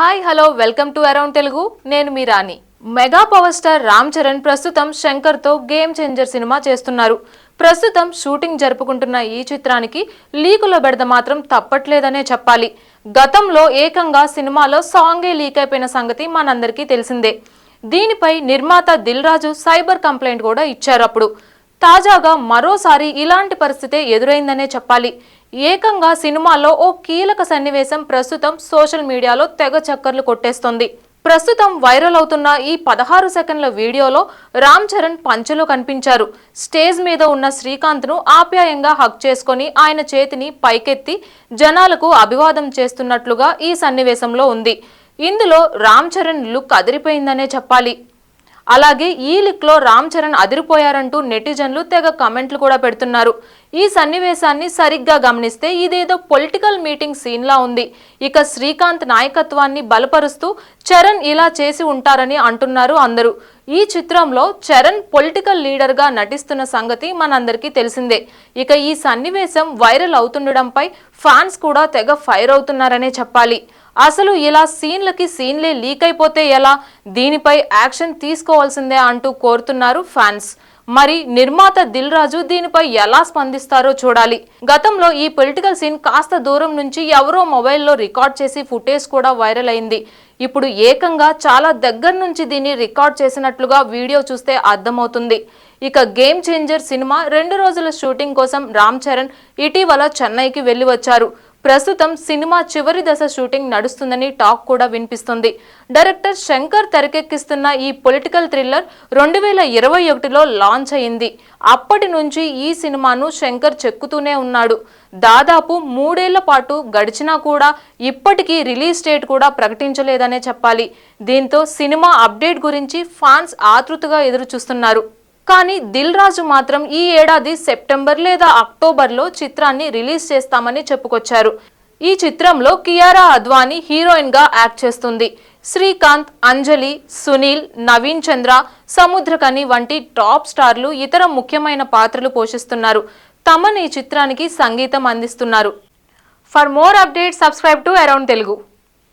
Hi hello welcome to around Telugu. నేను మీ Rani. Mega power star Ram Charan ప్రస్తుతం శంకర్తో game changer cinema చేస్తున్నారు. ప్రస్తుతం షూటింగ్ జరుపుకుంటున్న ఈ చిత్రానికి లీకుల బెడద మాత్రం తప్పట్లేదనే చెప్పాలి. గతంలో ఏకంగా సినిమాలో సాంగే లీక్ అయిపోయిన సంగతి మనందరికీ తెలిసిందే. దీనిపై నిర్మాత దిల్ రాజు సైబర్ కంప్లైంట్ కూడా ఇచ్చారు అప్పుడు. తాజాగా మరోసారి ఇలాంటి పరిస్థితే ఎదురైందనే చెప్పాలి. ఏకంగా సినిమాలో ఓ కీలక సన్నివేశం ప్రస్తుతం సోషల్ మీడియాలో తెగ చక్కర్లు కొట్టేస్తోంది. ప్రస్తుతం వైరల్ అవుతున్న ఈ పదహారు సెకండ్ల వీడియోలో రామ్ చరణ్ పంచలో కనిపించారు. స్టేజ్ మీద ఉన్న శ్రీకాంత్ను ఆప్యాయంగా హక్ చేసుకొని ఆయన చేతిని పైకెత్తి జనాలకు అభివాదం చేస్తున్నట్లుగా ఈ సన్నివేశంలో ఉంది. ఇందులో రామ్ చరణ్ లుక్ అదిరిపోయిందనే చెప్పాలి. అలాగే ఈ లుక్లో రామ్ చరణ్ అదిరిపోయారంటూ నెటిజన్లు తెగ కమెంట్లు కూడా పెడుతున్నారు. ఈ సన్నివేశాన్ని సరిగ్గా గమనిస్తే ఇదేదో పొలిటికల్ మీటింగ్ సీన్ లా ఉంది. ఇక శ్రీకాంత్ నాయకత్వాన్ని బలపరుస్తూ చరణ్ ఇలా చేసి ఉంటారని అంటున్నారు అందరూ. ఈ చిత్రంలో చరణ్ పొలిటికల్ లీడర్గా నటిస్తున్న సంగతి మనందరికీ తెలిసిందే. ఇక ఈ సన్నివేశం వైరల్ అవుతుండడంపై ఫ్యాన్స్ కూడా తెగ ఫైర్ అవుతున్నారనే చెప్పాలి. అసలు ఇలా సీన్లకి సీన్లే లీక్ అయిపోతే ఎలా? దీనిపై యాక్షన్ తీసుకోవాల్సిందే అంటూ కోరుతున్నారు ఫ్యాన్స్. మరి నిర్మాత దిల్ రాజు దీనిపై ఎలా స్పందిస్తారో చూడాలి. గతంలో ఈ పొలిటికల్ సీన్ కాస్త దూరం నుంచి ఎవరో మొబైల్లో రికార్డ్ చేసి ఫుటేజ్ కూడా వైరల్ అయింది. ఇప్పుడు ఏకంగా చాలా దగ్గర నుంచి దీన్ని రికార్డ్ చేసినట్లుగా వీడియో చూస్తే అర్థమవుతుంది. ఇక గేమ్ చేంజర్ సినిమా రెండు రోజుల షూటింగ్ కోసం రామ్ చరణ్ ఇటీవల చెన్నైకి వెళ్ళి వచ్చారు. ప్రస్తుతం సినిమా చివరి దశ షూటింగ్ నడుస్తుందని టాక్ కూడా వినిపిస్తుంది. డైరెక్టర్ శంకర్ తెరకెక్కిస్తున్న ఈ పొలిటికల్ థ్రిల్లర్ రెండు వేల ఇరవై ఒకటిలో లాంచ్ అయింది. అప్పటి నుంచి ఈ సినిమాను శంకర్ చెక్కుతూనే ఉన్నాడు. దాదాపు మూడేళ్ళ పాటు గడిచినా కూడా ఇప్పటికీ రిలీజ్ డేట్ కూడా ప్రకటించలేదనే చెప్పాలి. దీంతో సినిమా అప్డేట్ గురించి ఫ్యాన్స్ ఆతృతగా ఎదురు చూస్తున్నారు కానీ దిల్ రాజు మాత్రం ఈ ఏడాది సెప్టెంబర్ లేదా అక్టోబర్లో చిత్రాన్ని రిలీజ్ చేస్తామని చెప్పుకొచ్చారు. ఈ చిత్రంలో కియారా అద్వానీ హీరోయిన్గా యాక్ట్ చేస్తుంది. శ్రీకాంత్ అంజలి సునీల్ నవీన్ చంద్ర సముద్రకని వంటి టాప్ స్టార్లు ఇతర ముఖ్యమైన పాత్రలు పోషిస్తున్నారు. తమన్ ఈ చిత్రానికి సంగీతం అందిస్తున్నారు. For more update subscribe to around Telugu.